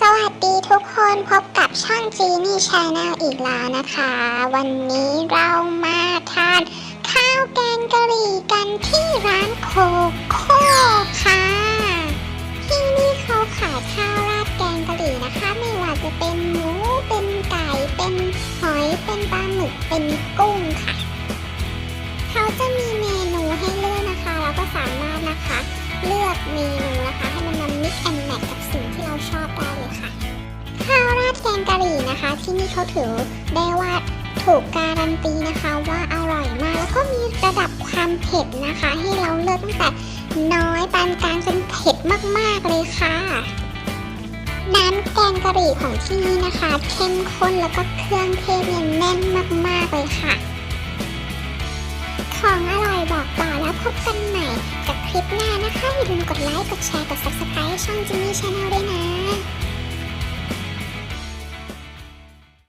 สวัสดีทุกคนพบกับช่องจีนี่ชาแนลอีกแล้วนะคะ วันนี้เรามาทานข้าวแกงกะหรี่กันที่ร้านโคโค่ค่ะ ที่นี่เขาขายข้าวราดแกงกะหรี่นะคะ ไม่ว่าจะเป็นหมูเป็นไก่เป็นหอยเป็นปลาหมึกเป็นกุ้งค่ะ เขาจะมีเมนูให้เลือกนะคะ แล้วก็สามารถนะคะ เลือกเมนู อบได้เลยค่ะ ข้าวราดแกงกะหรี่นะคะ ที่นี่เขาถือได้ว่าถูกการันตีนะคะว่าอร่อยมาก แล้วก็มีระดับความเผ็ดนะคะ ให้เราเลือกตั้งแต่น้อยปานกลางจนเผ็ดมากๆเลยค่ะ น้ำแกงกะหรี่ของที่นี่นะคะ เข้มข้นแล้วก็เครื่องเทศเนี่ยแน่นมากๆเลยค่ะ นะคะอย่าลืมกดไลค์ กดแชร์ กด Subscribe ช่องจิมมี่ชาแนลด้วยนะ